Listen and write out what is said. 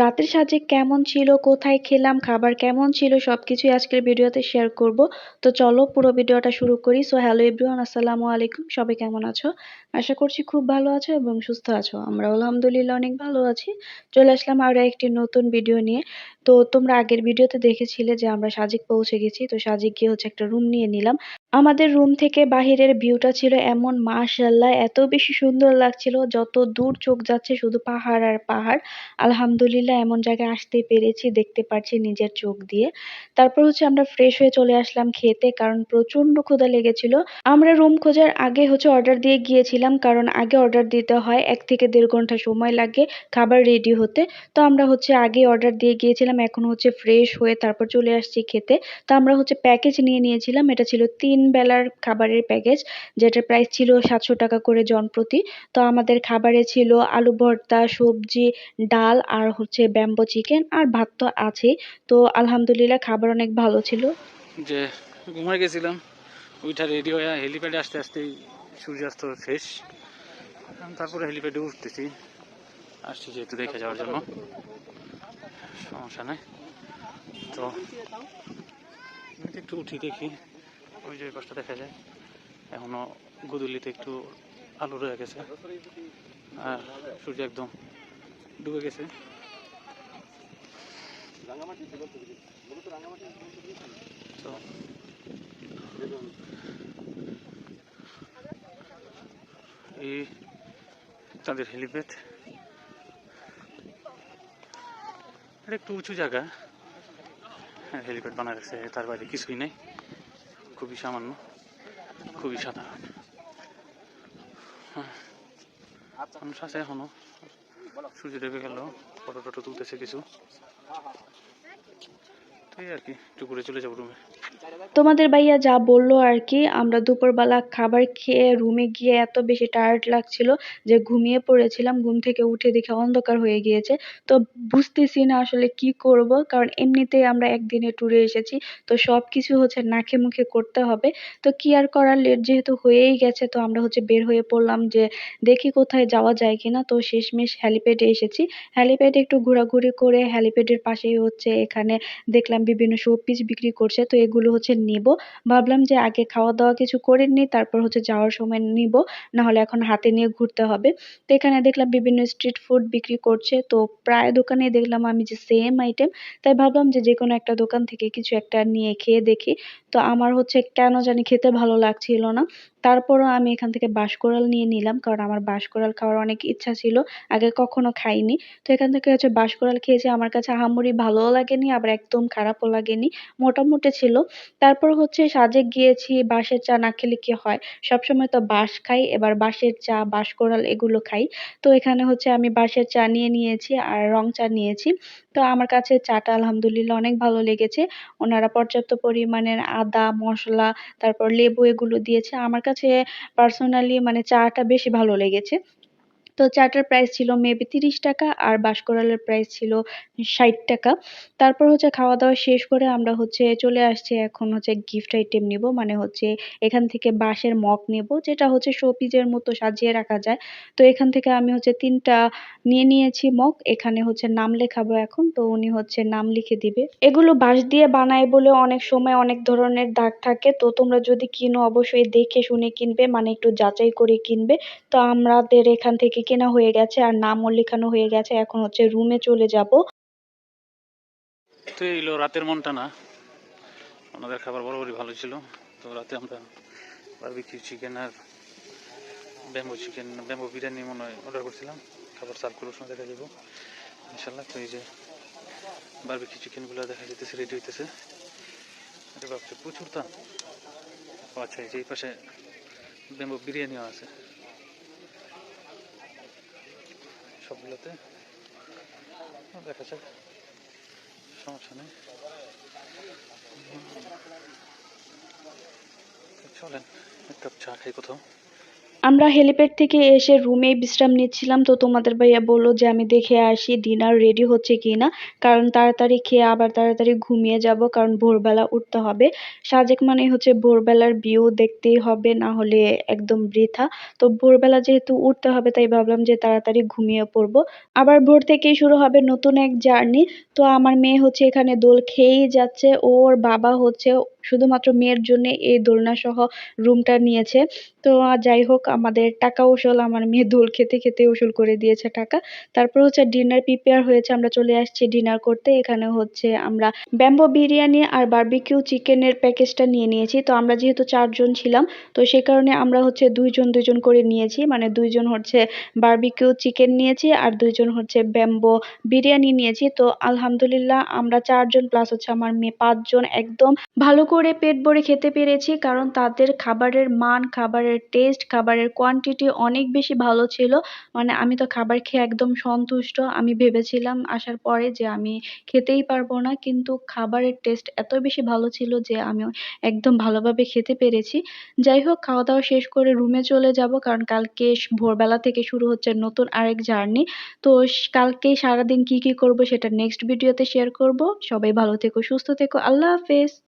রাতের সাজে কেমন ছিল, কোথায় খেলাম, খাবার কেমন ছিল সবকিছুই আজকের ভিডিওতে শেয়ার করব। তো চলো পুরো ভিডিওটা শুরু করি। সো হ্যালো এভরিওয়ান আসসালামু আলাইকুম সবাই কেমন আছো? আশা করছি খুব ভালো আছো এবং সুস্থ আছো। আমরা আলহামদুলিল্লাহ অনেক ভালো আছি। চলে আসলাম আরও একটি নতুন ভিডিও নিয়ে। তো তোমরা আগের ভিডিওতে দেখেছিলে যে আমরা সাজিক পৌঁছে গেছি। তো সাজিক গিয়ে হচ্ছে একটা রুম নিয়ে নিলাম। আমাদের রুম থেকে বাহিরের ভিউটা ছিল এমন, মাশাআল্লাহ, এত বেশি সুন্দর লাগছিল। যত দূর চোখ যাচ্ছে শুধু পাহাড় আর পাহাড়। আলহামদুলিল্লাহ, এমন জায়গায় আসতে পেরেছি, দেখতে পারছি নিজের চোখ দিয়ে। তারপর হচ্ছে আমরা ফ্রেশ হয়ে চলে আসলাম খেতে, কারণ প্রচণ্ড ক্ষুধা লেগেছিল। আমরা রুম খোঁজার আগে হচ্ছে অর্ডার দিয়ে গিয়েছিলাম, কারণ আগে অর্ডার দিতে হয়, এক থেকে দেড় ঘণ্টা সময় লাগে খাবার রেডি হতে। তো আমরা হচ্ছে আগে অর্ডার দিয়ে গিয়েছিলাম, এখন হচ্ছে ফ্রেশ হয়ে তারপর চলে আসছি খেতে। তো আমরা হচ্ছে প্যাকেজ নিয়ে নিয়েছিলাম, এটা ছিল তিন বেলার খাবারের প্যাকেজ যেটার প্রাইস ছিল সাতশো টাকা করে জনপ্রতি। তো আমাদের খাবারে ছিল আলু ভর্তা, সবজি, ডাল আর হচ্ছে ব্যাম্বো চিকেন আর ভাত তো আছেই। তো আলহামদুলিল্লাহ খাবার অনেক ভালো ছিল। যে ঘুমাই গেছিলাম ওইটা রেডি হয়ে হেলিপ্যাডে আসতে আসতেই সূর্যাস্ত শেষ। তারপরে হেলিপ্যাডে উঠতেছি। আসছি যেহেতু দেখে যাওয়ার জন্য। সমস্যা নাই। তো একটু উঠি দেখি। ওই যে কষ্ট দেখা যায়। এখনও গুদুলিতে একটু আলো রয়ে গেছে। আর সূর্য একদম ডুবে গেছে। তো এই তাদের হেলিপ্যাড। এটা একটু উঁচু জায়গা। হ্যাঁ হেলিপ্যাড বানা রাখছে, তার বাইরে কিছুই নেই। খুবই সামান্য খুবই সাধারণ। হ্যাঁ, মানুষ আছে এখনও সূর্য ডেবে গেল ফটো টটো তুলতেছে কিছু। তোমাদের ভাইয়া যা বলল আর কি, আমরা দুপুরবেলা খাবার খেয়ে রুমে গিয়ে এত বেশি টায়ার্ড লাগছিল যে ঘুমিয়ে পড়েছিলাম, ঘুম থেকে উঠে দেখে অন্ধকার হয়ে গিয়েছে। তো বুঝতেছি না আসলে কি করব, কারণ এমনিতেই আমরা একদিনে ট্যুরে এসেছি, তো সব কিছু হচ্ছে নাকে মুখে করতে হবে। তো কি আর করার লেট যেহেতু হয়েই গেছে, তো আমরা হচ্ছে বের হয়ে পড়লাম যে দেখি কোথায় যাওয়া যায় কিনা। তো শেষমেশ হ্যালিপ্যাডে এসেছি। হ্যালিপ্যাডে একটু ঘোরাঘুরি করে হ্যালিপ্যাডের পাশেই হচ্ছে এখানে দেখলাম বিভিন্ন শোপিস বিক্রি করছে, তো এগুলো হচ্ছে নিব। ভাবলাম যে আগে খাওয়া দাওয়া কিছু করে নিই, তারপর হচ্ছে যাওয়ার সময় নিব, নাহলে এখন হাতে নিয়ে ঘুরতে হবে। তো এখানে দেখলাম বিভিন্ন স্ট্রিট ফুড বিক্রি করছে, তো প্রায় দোকানে দেখলাম আমি যে সেম আইটেম তাই ভাবলাম যে যে কোনো একটা দোকান থেকে কিছু একটা নিয়ে খেয়ে দেখি। তো আমার হচ্ছে কেন জানি খেতে ভালো লাগছিল না। তারপরও আমি এখান থেকে বাঁশকোড়াল নিয়ে নিলাম, কারণ আমার বাঁশকোড়াল খাওয়ার অনেক ইচ্ছা ছিল, আগে কখনো খাইনি। তো এখান থেকে হচ্ছে বাঁশকোড়াল খেয়েছি, আমার কাছে আহামরি ভালোও লাগেনি, আবার একদম খারাপও লাগেনি, মোটামুটি ছিল। তারপর হচ্ছে সাজেক গিয়েছি, বাঁশের চা না খেলে কি হয়? সবসময় তো বাঁশ খাই, এবার বাঁশের চা বাঁশকোড়াল এগুলো খাই। তো এখানে হচ্ছে আমি বাঁশের চা নিয়ে নিয়েছি আর রং চা নিয়েছি। তো আমার কাছে চাটা আলহামদুলিল্লাহ অনেক ভালো লেগেছে, ওনারা পর্যাপ্ত পরিমাণের আদা মশলা তারপর লেবু এগুলো দিয়েছে। আমার কাছে পার্সোনালি মানে চাটা বেশি ভালো লেগেছে। তো চাটার প্রাইস ছিল মেবি তিরিশ টাকা আর বাঁশকোড়ালের প্রাইস ছিল ষাট টাকা। তারপর হচ্ছে খাওয়া দাওয়া শেষ করে আমরা হচ্ছে চলে আসছি এখন হচ্ছে গিফট আইটেম নিব মানে হচ্ছে এখান থেকে বাঁশের মগ নেব, যেটা হচ্ছে শোপিজের মতো সাজিয়ে রাখা যায়। তো এখান থেকে আমি হচ্ছে তিনটা নিয়ে নিয়েছি মগ, এখানে হচ্ছে নাম লেখাবো এখন, তো উনি হচ্ছে নাম লিখে দিবে। এগুলো বাঁশ দিয়ে বানায় বলে অনেক সময় অনেক ধরনের দাগ থাকে, তো তোমরা যদি কিনো অবশ্যই দেখে শুনে কিনবে মানে একটু যাচাই করে কিনবে। তো আমাদের এখান থেকে কেনা হয়ে গেছে আর নামও লেখানো হয়ে গেছে, এখন হচ্ছে রুমে চলে যাব। তো এইলো রাতের মনটা না? ওনাদের খাবার বরাবরই ভালো ছিল। তো রাতে আমরা বারবিকিউ চিকেন আর ব্যাম্বো চিকেন ব্যাম্বো বিরিয়ানি মনে হয় অর্ডার করছিলাম। খাবার সার্ভ করার সময় দেখা যাব। ইনশাল্লাহ তো এই যে বারবিকিউ চিকেনগুলো দেখা যেতেছে রেডি হইতেছে। আরে বাপরে প্রচুর দাম। আচ্ছা এই যে এই পাশে ব্যাম্বো বিরিয়ানিও আছে। সবগুলোতে। দেখা যাক। সমস্যা নেই। চলেন এক কাপ চা খাই কোথাও। আমরা হেলিপ্যাড থেকে এসে রুমে বিশ্রাম নিচ্ছিলাম, তো তোমাদের ভাইয়া বলল যে আমি দেখে আসি ডিনার রেডি হচ্ছে কিনা। কারণ তাড়াতাড়ি খেয়ে আবার তাড়াতাড়ি ঘুমিয়ে যাব, কারণ ভোরবেলা উঠতে হবে। সাজেক মানে হচ্ছে ভোরবেলার ভিউ দেখতেই হবে, না হলে একদম বৃথা। তো ভোরবেলা যেহেতু উঠতে হবে, তাই ভাবলাম যে তাড়াতাড়ি ঘুমিয়ে পড়ব। আবার ভোর থেকেই শুরু হবে নতুন এক জার্নি। তো আমার মেয়ে হচ্ছে এখানে দোল খেয়েই যাচ্ছে, ওর বাবা হচ্ছে শুধুমাত্র মেয়ের জন্য এই দোলনা সহ রুমটা নিয়েছে। তো যাই হোক, আমাদের টাকা উসুল, আমার মেয়ে দোল খেতে খেতে উসুল করে দিয়েছে টাকা। তারপর হচ্ছে ডিনার প্রিপেয়ার হয়েছে, আমরা চলে আসছি ডিনার করতে। এখানে হচ্ছে আমরা ব্যাম্বো বিরিয়ানি আর বারবিকিউ চিকেনের প্যাকেজটা নিয়ে নিয়েছি। তো আমরা যেহেতু চারজন ছিলাম, তো সেই কারণে আমরা হচ্ছে দুইজন দুইজন করে নিয়েছি। মানে দুইজন হচ্ছে বারবিকিউ চিকেন নিয়েছি আর দুইজন হচ্ছে ব্যাম্বো বিরিয়ানি নিয়েছি। তো আলহামদুলিল্লাহ, আমরা চারজন প্লাস হচ্ছে আমার মেয়ে পাঁচজন। একদম ভালো করে পেট ভরে খেতে পেরেছি, কারণ তাদের খাবারের মান, খাবারের টেস্ট খাবারের কোয়ান্টিটি অনেক বেশি ভালো ছিল। মানে আমি তো খাবার খেয়ে একদম সন্তুষ্ট। আমি ভেবেছিলাম আসার পরে যে আমি খেতেই পারব না, কিন্তু খাবারের টেস্ট এত বেশি ভালো ছিল যে আমি একদম ভালোভাবে খেতে পেরেছি। যাই হোক খাওয়া দাওয়া শেষ করে রুমে চলে যাব, কারণ কালকে ভোরবেলা থেকে শুরু হচ্ছে নতুন আরেক জার্নি তো কালকে সারাদিন কি কি করব সেটা নেক্সট ভিডিওতে শেয়ার করব। সবাই ভালো থেকো, সুস্থ থেকো। আল্লাহ হাফেজ।